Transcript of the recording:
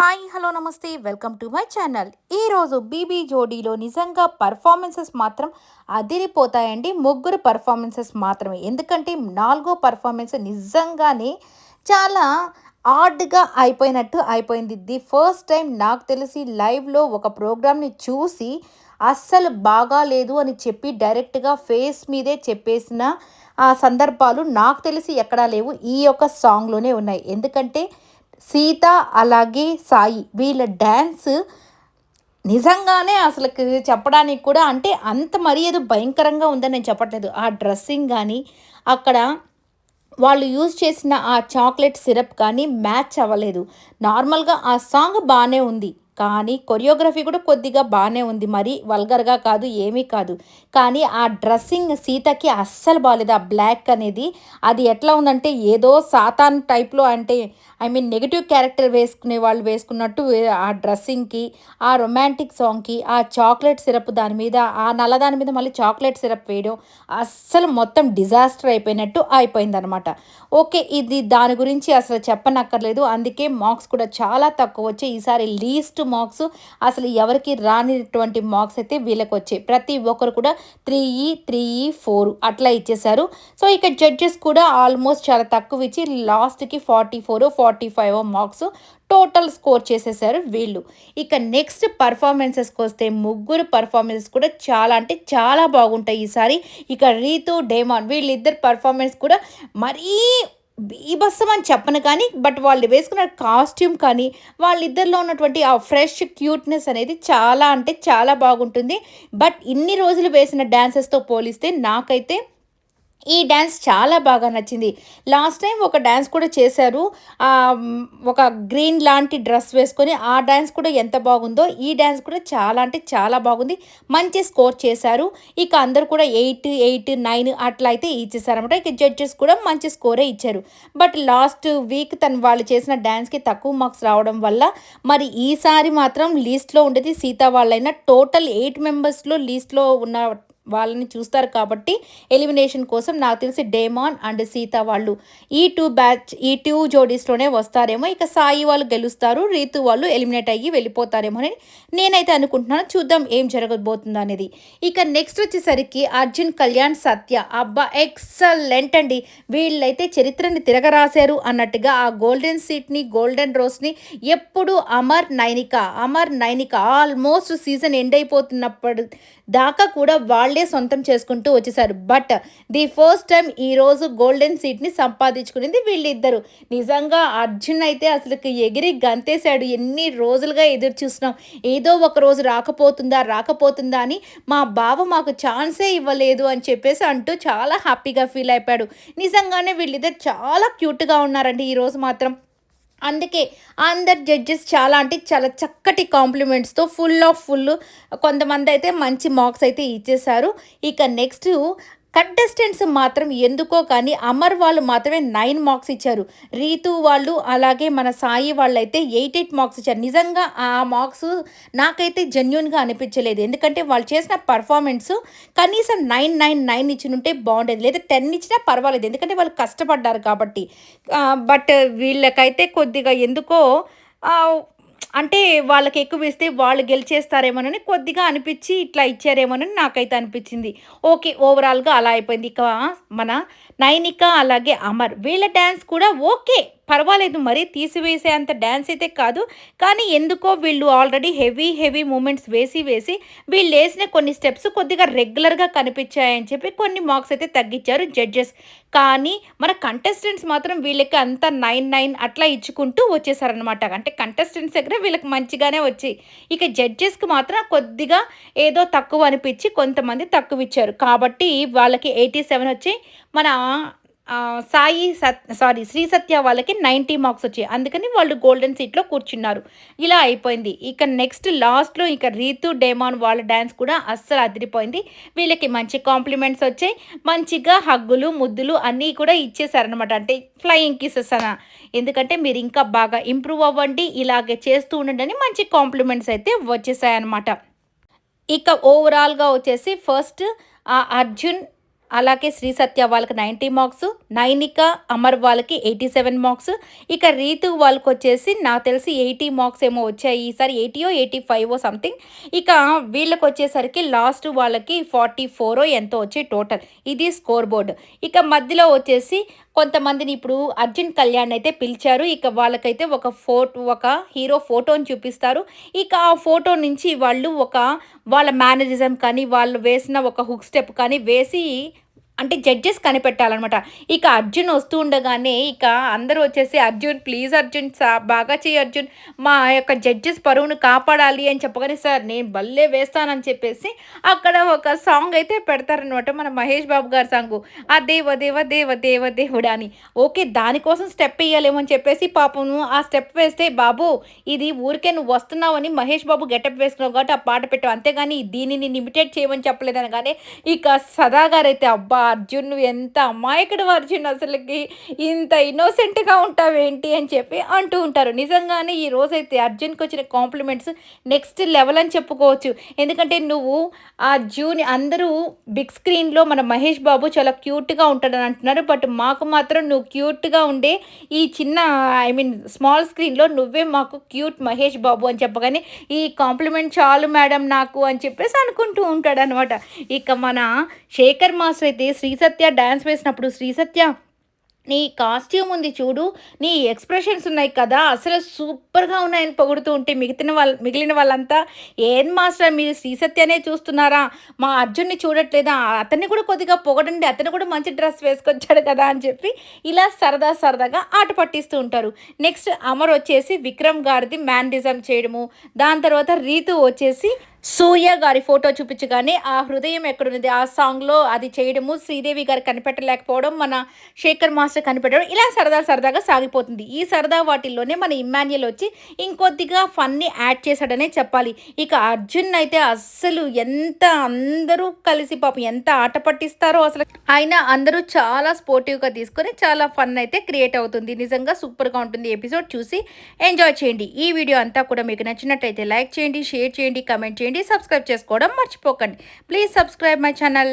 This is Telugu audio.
హాయ్ హలో నమస్తే. Welcome to my channel. ఈరోజు బీబీ జోడీలో నిజంగా పర్ఫార్మెన్సెస్ మాత్రం అదిరిపోతాయండి. ముగ్గురు పర్ఫార్మెన్సెస్ మాత్రమే. ఎందుకంటే నాలుగో పర్ఫార్మెన్స్ నిజంగానే చాలా ఆర్డ్గా అయిపోయినట్టు అయిపోయింది. ది ఫస్ట్ టైం నాకు తెలిసి లైవ్లో ఒక ప్రోగ్రామ్ని చూసి అస్సలు బాగాలేదు అని చెప్పి డైరెక్ట్గా ఫేస్ మీదే చెప్పేసిన ఆ సందర్భాలు నాకు తెలిసి ఎక్కడా లేవు. ఈ యొక్క సాంగ్లోనే ఉన్నాయి. ఎందుకంటే సీత అలాగే సాయి వీళ్ళ డ్యాన్స్ నిజంగానే అసలు చెప్పడానికి కూడా అంటే అంత మరీ ఏదో భయంకరంగా ఉందని నేను చెప్పట్లేదు. ఆ డ్రెస్సింగ్ కానీ అక్కడ వాళ్ళు యూజ్ చేసిన ఆ చాక్లెట్ సిరప్ కానీ మ్యాచ్ అవ్వలేదు. నార్మల్గా ఆ సాంగ్ బాగానే ఉంది. కానీ కొరియోగ్రఫీ కూడా కొద్దిగా బాగానే ఉంది. మరి వల్గర్గా కాదు ఏమీ కాదు. కానీ ఆ డ్రెస్సింగ్ సీతకి అస్సలు బాగాలేదు ఆ బ్లాక్ అనేది అది ఎట్లా ఉందంటే ఏదో సాతాన్ టైప్లో అంటే ఐ మీన్ నెగిటివ్ క్యారెక్టర్ వేసుకునే వాళ్ళు వేసుకున్నట్టు ఆ డ్రెస్సింగ్కి ఆ రొమాంటిక్ సాంగ్కి ఆ చాక్లెట్ సిరప్ దాని మీద ఆ నల్ల దాని మీద మళ్ళీ చాక్లెట్ సిరప్ వేయడం అస్సలు మొత్తం డిజాస్టర్ అయిపోయినట్టు అయిపోయిందనమాట ఓకే ఇది దాని గురించి అసలు చెప్పనక్కర్లేదు. అందుకే మార్క్స్ కూడా చాలా తక్కువ వచ్చాయి. ఈసారి లీస్ట్ మార్క్స్ అసలు ఎవరికి రానిటువంటి మార్క్స్ అయితే వీళ్ళకి వచ్చాయి ప్రతి ఒక్కరు కూడా త్రీ ఈ త్రీ ఈ ఫోర్ అట్లా ఇచ్చేశారు. సో ఇక జడ్జెస్ కూడా ఆల్మోస్ట్ చాలా తక్కువ ఇచ్చి లాస్ట్కి forty four forty five marks total score చేసేసారు వీళ్ళు. ఇక నెక్స్ట్ పర్ఫార్మెన్సెస్కి వస్తే ముగ్గురు పర్ఫార్మెన్సెస్ కూడా చాలా అంటే చాలా బాగుంటాయి ఈసారి. ఇక రీతు డేమాన్ వీళ్ళిద్దరు పర్ఫార్మెన్స్ కూడా మరీ బీభత్సం అని చెప్పను కానీ బట్ వాళ్ళు వేసుకున్న కాస్ట్యూమ్ కానీ వాళ్ళిద్దరిలో ఉన్నటువంటి ఆ ఫ్రెష్ క్యూట్నెస్ అనేది చాలా అంటే చాలా బాగుంటుంది. బట్ ఇన్ని రోజులు వేసిన డ్యాన్సెస్తో పోలిస్తే నాకైతే ఈ డ్యాన్స్ చాలా బాగా నచ్చింది. లాస్ట్ టైం ఒక డ్యాన్స్ కూడా చేశారు. ఒక గ్రీన్ లాంటి డ్రెస్ వేసుకొని ఆ డ్యాన్స్ కూడా ఎంత బాగుందో ఈ డ్యాన్స్ కూడా చాలా అంటే చాలా బాగుంది. మంచి స్కోర్ చేశారు. ఇక అందరు కూడా ఎయిట్ ఎయిట్ నైన్ అట్లా అయితే ఇచ్చేసారనమాట ఇక జడ్జెస్ కూడా మంచి స్కోరే ఇచ్చారు. బట్ లాస్ట్ వీక్ తను వాళ్ళు చేసిన డ్యాన్స్కి తక్కువ మార్క్స్ రావడం వల్ల మరి ఈసారి మాత్రం లీస్ట్లో ఉండేది సీతా వాళ్ళైనా. టోటల్ ఎయిట్ మెంబర్స్లో లీస్ట్లో ఉన్న వాళ్ళని చూస్తారు కాబట్టి ఎలిమినేషన్ కోసం నాకు తెలిసి డేమాన్ అండ్ సీత వాళ్ళు ఈ టూ బ్యాచ్ ఈ టూ జోడీస్లోనే వస్తారేమో. ఇక సాయి వాళ్ళు గెలుస్తారు రీతు వాళ్ళు ఎలిమినేట్ అయ్యి వెళ్ళిపోతారేమో అని నేనైతే అనుకుంటున్నాను. చూద్దాం ఏం జరగబోతుందో అనేది ఇక నెక్స్ట్ వచ్చేసరికి అర్జున్ కళ్యాణ్ సత్య. అబ్బా ఎక్సలెంట్ అండి. వీళ్ళైతే చరిత్రని తిరగరాశారు అన్నట్టుగా ఆ గోల్డెన్ సీట్ని గోల్డెన్ రోస్ని ఎప్పుడు Amar Nainika Amar Nainika almost season end అయిపోతున్నప్పుడు దాకా కూడా వాళ్ళే సొంతం చేసుకుంటూ వచ్చేసారు. బట్ ది ఫస్ట్ టైం ఈరోజు గోల్డెన్ సీట్ని సంపాదించుకునేది వీళ్ళిద్దరు. నిజంగా అర్జున్ అయితే అసలు ఎగిరి గంతేశాడు. ఎన్ని రోజులుగా ఎదురు చూసినాం. ఏదో ఒక రోజు రాకపోతుందా రాకపోతుందా అని మా బావ మాకు ఛాన్సే ఇవ్వలేదు అని చెప్పేసి అంటూ చాలా హ్యాపీగా ఫీల్ అయిపోయాడు. నిజంగానే వీళ్ళిద్దరు చాలా క్యూట్గా ఉన్నారండి. ఈరోజు మాత్రం అందుకే అందరు జడ్జెస్ చాలా అంటే చాలా చక్కటి కాంప్లిమెంట్స్తో ఫుల్ ఆఫ్ ఫుల్ కొంతమంది అయితే మంచి మార్క్స్ అయితే ఇచ్చేశారు. ఇక నెక్స్ట్ కంటెస్టెంట్స్ మాత్రం ఎందుకో కానీ అమర్ వాళ్ళు మాత్రమే నైన్ మార్క్స్ ఇచ్చారు. రీతు వాళ్ళు అలాగే మన సాయి వాళ్ళు అయితే ఎయిట్ ఎయిట్ మార్క్స్ ఇచ్చారు. నిజంగా ఆ మార్క్స్ నాకైతే జెన్యున్గా అనిపించలేదు. ఎందుకంటే వాళ్ళు చేసిన పర్ఫార్మెన్స్ కనీసం నైన్ నైన్ నైన్ ఇచ్చినుంటే బాగుండేది. లేదా టెన్ ఇచ్చినా పర్వాలేదు. ఎందుకంటే వాళ్ళు కష్టపడ్డారు కాబట్టి. బట్ వీళ్ళకైతే కొద్దిగా ఎందుకో అంటే వాళ్ళకి ఎక్కువ ఇస్తే వాళ్ళు గెలిచేస్తారేమోనని కొద్దిగా అనిపించి ఇట్లా ఇచ్చారేమోనని నాకైతే అనిపించింది. ఓకే ఓవరాల్గా అలా అయిపోయింది. ఇక మన నైనిక అలాగే అమర్ వీళ్ళ డ్యాన్స్ కూడా ఓకే. పర్వాలేదు మరి తీసివేసే అంత డ్యాన్స్ అయితే కాదు. కానీ ఎందుకో వీళ్ళు ఆల్రెడీ హెవీ హెవీ మూమెంట్స్ వేసి వేసి వీళ్ళు వేసిన కొన్ని స్టెప్స్ కొద్దిగా రెగ్యులర్గా కనిపించాయని చెప్పి కొన్ని మార్క్స్ అయితే తగ్గించారు జడ్జెస్ కానీ మన కంటెస్టెంట్స్ మాత్రం వీళ్ళకి అంత నైన్ నైన్ అట్లా ఇచ్చుకుంటూ వచ్చేసారనమాట అంటే కంటెస్టెంట్స్ దగ్గర వీళ్ళకి మంచిగానే వచ్చాయి. ఇక జడ్జెస్కి మాత్రం కొద్దిగా ఏదో తక్కువ అనిపించి కొంతమంది తక్కువ ఇచ్చారు కాబట్టి వాళ్ళకి ఎయిటీ సెవెన్ వచ్చి మన సాయి సత్ సారీ శ్రీ సత్య వాళ్ళకి నైంటీ మార్క్స్ వచ్చాయి. అందుకని వాళ్ళు గోల్డెన్ సీట్లో కూర్చున్నారు. ఇలా అయిపోయింది. ఇక నెక్స్ట్ లాస్ట్లో ఇక రీతు డేమాన్ వాళ్ళ డ్యాన్స్ కూడా అస్సలు అదిరిపోయింది. వీళ్ళకి మంచి కాంప్లిమెంట్స్ వచ్చాయి. మంచిగా హగ్గులు ముద్దులు అన్నీ కూడా ఇచ్చేసారనమాట అంటే ఫ్లయింగ్ కిసెస్ అన ఎందుకంటే మీరు ఇంకా బాగా ఇంప్రూవ్ అవ్వండి ఇలాగే చేస్తూ ఉండండి మంచి కాంప్లిమెంట్స్ అయితే వచ్చేసాయన్నమాట. ఇక ఓవరాల్గా వచ్చేసి ఫస్ట్ ఆ అర్జున్ అలాగే శ్రీ సత్య వాళ్ళకి నైంటీ మార్క్స్ నైనిక అమర్ వాళ్ళకి ఎయిటీ సెవెన్ మార్క్స్. ఇక రీతు వాళ్ళకి వచ్చేసి నాకు తెలిసి ఎయిటీ మార్క్స్ ఏమో వచ్చాయి. ఈసారి ఎయిటీయో ఎయిటీ ఫైవ్ సంథింగ్ ఇక వీళ్ళకి వచ్చేసరికి లాస్ట్ వాళ్ళకి ఫార్టీ ఫోరో ఎంతో వచ్చాయి టోటల్ ఇది స్కోర్ బోర్డు ఇక మధ్యలో వచ్చేసి కొంతమందిని ఇప్పుడు అర్జున్ కళ్యాణ్ అయితే పిలిచారు. ఇక వాళ్ళకైతే ఒక ఫోటో ఒక హీరో ఫోటోని చూపిస్తారు. ఇక ఆ ఫోటో నుంచి వాళ్ళు ఒక వాళ్ళ మేనరిజం కానీ వాళ్ళు వేసిన ఒక హుక్ స్టెప్ కానీ వేసి అంటే జడ్జెస్ కనిపెట్టాలన్నమాట. ఇక అర్జున్ వస్తూ ఉండగానే ఇక అందరూ వచ్చేసి అర్జున్ ప్లీజ్ అర్జున్ సా బాగా చేయి అర్జున్. మా యొక్క జడ్జెస్ పరువును కాపాడాలి అని చెప్పగానే సార్ నేను భలే వేస్తానని చెప్పేసి అక్కడ ఒక సాంగ్ అయితే పెడతారనమాట మన మహేష్ బాబు గారి సాంగ్. ఆ దేవ దేవ దేవ దేవ దేవుడా అని. ఓకే దానికోసం స్టెప్ వేయాలేమో అని చెప్పేసి పాపను ఆ స్టెప్ వేస్తే బాబు ఇది ఊరికే నువ్వు వస్తున్నావని మహేష్ బాబు గెటప్ వేసుకున్నావు కాబట్టి ఆ పాట పెట్టావు అంతేగాని దీనిని ఇమిటేట్ చేయమని చెప్పలేదని కానీ ఇక సదా అయితే అబ్బా అర్జున్ నువ్వు ఎంత అమాయకుడు అర్జున్ అసలుకి? ఇంత ఇన్నోసెంట్గా ఉంటావేంటి అని చెప్పి అంటూ ఉంటారు. నిజంగానే ఈ రోజైతే అర్జున్కి వచ్చిన కాంప్లిమెంట్స్ నెక్స్ట్ లెవెల్ అని చెప్పుకోవచ్చు. ఎందుకంటే నువ్వు ఆ జూని అందరూ బిగ్ స్క్రీన్లో మన మహేష్ బాబు చాలా క్యూట్గా ఉంటాడని అంటున్నారు. బట్ మాకు మాత్రం నువ్వు క్యూట్గా ఉండే ఈ చిన్న ఐ మీన్ స్మాల్ స్క్రీన్లో నువ్వే మాకు క్యూట్ మహేష్ బాబు అని చెప్పగానే ఈ కాంప్లిమెంట్ చాలు మేడం నాకు అని చెప్పేసి అనుకుంటూ ఉంటాడు అనమాట ఇక మన శేఖర్ మాస్టర్ అయితే శ్రీ సత్య డ్యాన్స్ వేసినప్పుడు శ్రీ సత్య నీ కాస్ట్యూమ్ ఉంది చూడు నీ ఎక్స్ప్రెషన్స్ ఉన్నాయి కదా అసలు సూపర్గా ఉన్నాయని పొగుడుతూ ఉంటే మిగిలిన వాళ్ళ మిగిలిన వాళ్ళంతా ఏం మాస్టర్ మీరు శ్రీసత్యనే చూస్తున్నారా? మా అర్జున్ని చూడట్లేదా? అతన్ని కూడా కొద్దిగా పొగడండి అతను కూడా మంచి డ్రెస్ వేసుకొచ్చాడు కదా అని చెప్పి ఇలా సరదా సరదాగా ఆట పట్టిస్తూ ఉంటారు. నెక్స్ట్ అమర్ వచ్చేసి విక్రమ్ గారిది మ్యాన్డిజం చేయడము దాని తర్వాత రీతు వచ్చేసి సూర్య గారి ఫోటో చూపించగానే ఆ హృదయం ఎక్కడున్నది? ఆ సాంగ్లో అది చేయడము శ్రీదేవి గారు కనిపెట్టలేకపోవడం మన శేఖర్ మాస్టర్ కనిపెట్టడం ఇలా సరదా సరదాగా సాగిపోతుంది. ఈ సరదా వాటిల్లోనే మన ఇమ్మాన్యుల్ వచ్చి ఇంకొద్దిగా ఫన్ని యాడ్ చేశాడనే చెప్పాలి. ఇక అర్జున్ అయితే అస్సలు ఎంత అందరూ కలిసి పాపం ఎంత ఆట పట్టిస్తారో అసలు అయినా అందరూ చాలా స్పోర్టివ్గా తీసుకొని చాలా ఫన్ అయితే క్రియేట్ అవుతుంది. నిజంగా సూపర్గా ఉంటుంది. ఎపిసోడ్ చూసి ఎంజాయ్ చేయండి. ఈ వీడియో అంతా కూడా మీకు నచ్చినట్టయితే లైక్ చేయండి షేర్ చేయండి కమెంట్ చేయండి. చేయండి. సబ్స్క్రైబ్ చేసుకోవడం మర్చిపోకండి. Please subscribe my channel